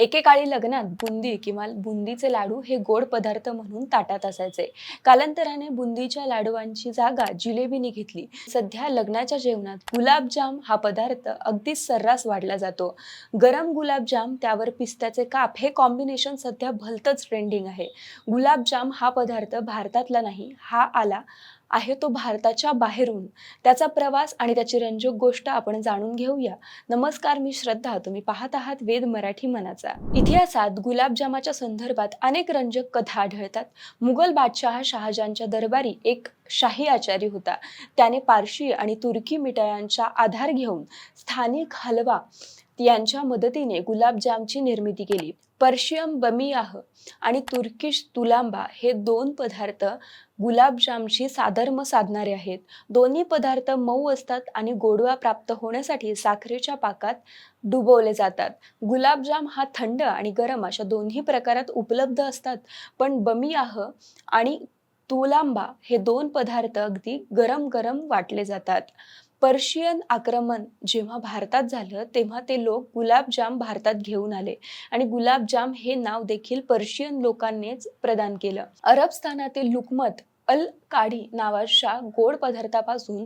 एकेकाळी लग्नात बुंदी किंवा बुंदीचे लाडू हे गोड पदार्थ म्हणून ताटात असायचे. कालांतराने बुंदीच्या लाडूंची जागा जिलेबीने घेतली. सध्या लग्नाच्या जेवणात गुलाबजाम हा पदार्थ अगदी सर्रास वाढला जातो. गरम गुलाबजाम त्यावर पिस्त्याचे काप हे कॉम्बिनेशन सध्या भलतंच ट्रेंडिंग आहे. गुलाबजाम हा पदार्थ भारतातला नाही हा आला आहे तो भारताच्या बाहेरून. त्याचा प्रवास आणि त्याची रंजक गोष्ट आपण जाणून घेऊया. नमस्कार मी श्रद्धा. तुम्ही पाहत आहात वेद मराठी मनाचा. इतिहासात गुलाबजामाच्या संदर्भात अनेक रंजक कथा आढळतात. मुघल बादशहा शहाजांच्या दरबारी एक शाही आचारी होता. त्याने पारशी आणि तुर्की मिठायांचा आधार घेऊन स्थानिक हलवा यांच्या मदतीने गुलाबजामची निर्मिती केली. पर्शियम बमियाह आणि तुर्किश तुलांबा हे दोन पदार्थ गुलाबजामशी साधर्म साधणारे आहेत. दोन्ही पदार्थ मऊ असतात आणि गोडवा प्राप्त होण्यासाठी साखरेच्या पाकात डुबवले जातात. गुलाबजाम हा थंड आणि गरम अशा दोन्ही प्रकारात उपलब्ध असतात. पण बमियाह आणि तुलांबा हे दोन पदार्थ अगदी गरम गरम वाटले जातात. पर्शियन आक्रमण जेव्हा भारतात झालं तेव्हा ते लोक गुलाबजाम भारतात घेऊन आले. आणि गुलाबजाम हे नाव देखील पर्शियन लोकांनीच प्रदान केलं. अरब स्थानातील लुकमत अल काडी नावाच्या गोड पदार्थापासून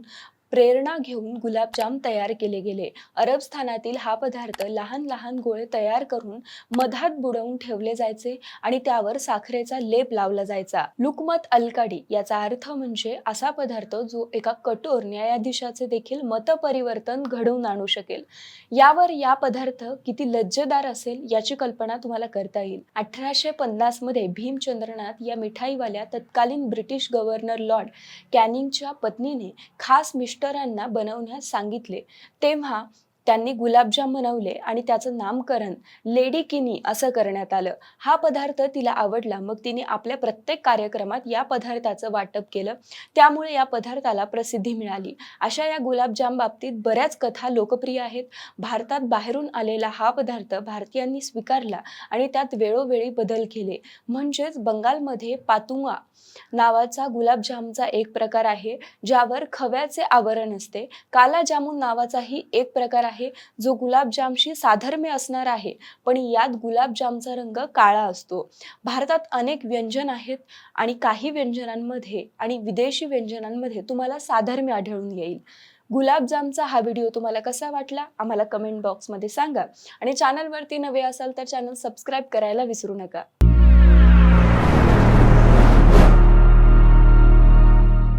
प्रेरणा घेऊन गुलाबजाम तयार केले गेले. अरब स्थानातील हा पदार्थ लहान लहान गोळे तयार करून मधात बुडवून ठेवले जायचे आणि त्यावर साखरेचा लेप लावला जायचा. लुकमत अलकाडी याचा अर्थ म्हणजे असा पदार्थ जो एका कठोर न्यायाधीशाचे देखील मतपरिवर्तन घडवून आणू शकेल. यावर या पदार्थ किती लज्जदार असेल याची कल्पना तुम्हाला करता येईल. अठराशे पन्नासमध्ये भीमचंद्रनाथ या मिठाईवाल्या तत्कालीन ब्रिटिश गव्हर्नर लॉर्ड कॅनिंगच्या पत्नीने खास मिष्ट डॉक्टरांना बनवण्यास सांगितले. तेव्हा त्यांनी गुलाबजाम बनवले आणि त्याचं नामकरण लेडी किनी असं करण्यात आलं. हा पदार्थ तिला आवडला. मग तिने आपल्या प्रत्येक कार्यक्रमात या पदार्थाचं वाटप केलं. त्यामुळे या पदार्थाला प्रसिद्धी मिळाली. अशा या गुलाबजाम बाबतीत बऱ्याच कथा लोकप्रिय आहेत. भारतात बाहेरून आलेला हा पदार्थ भारतीयांनी स्वीकारला आणि त्यात वेळोवेळी बदल केले. म्हणजेच बंगालमध्ये पातुंगा नावाचा गुलाबजामचा एक प्रकार आहे ज्यावर खव्याचे आवरण असते. काला जामून नावाचाही एक प्रकार आहे जो गुलाबजामशी साधर्म्य असणार आहे पण यात गुलाबजामचा रंग काळा असतो. भारतात अनेक व्यंजन आहेत आणि काही व्यंजनांमध्ये आणि विदेशी व्यंजनांमध्ये तुम्हाला साधर्म्य आढळून येईल. गुलाबजामचा हा व्हिडिओ तुम्हाला कसा वाटला आम्हाला कमेंट बॉक्समध्ये सांगा. आणि चॅनलवरती नवे असाल तर चॅनल सबस्क्राईब करायला विसरू नका.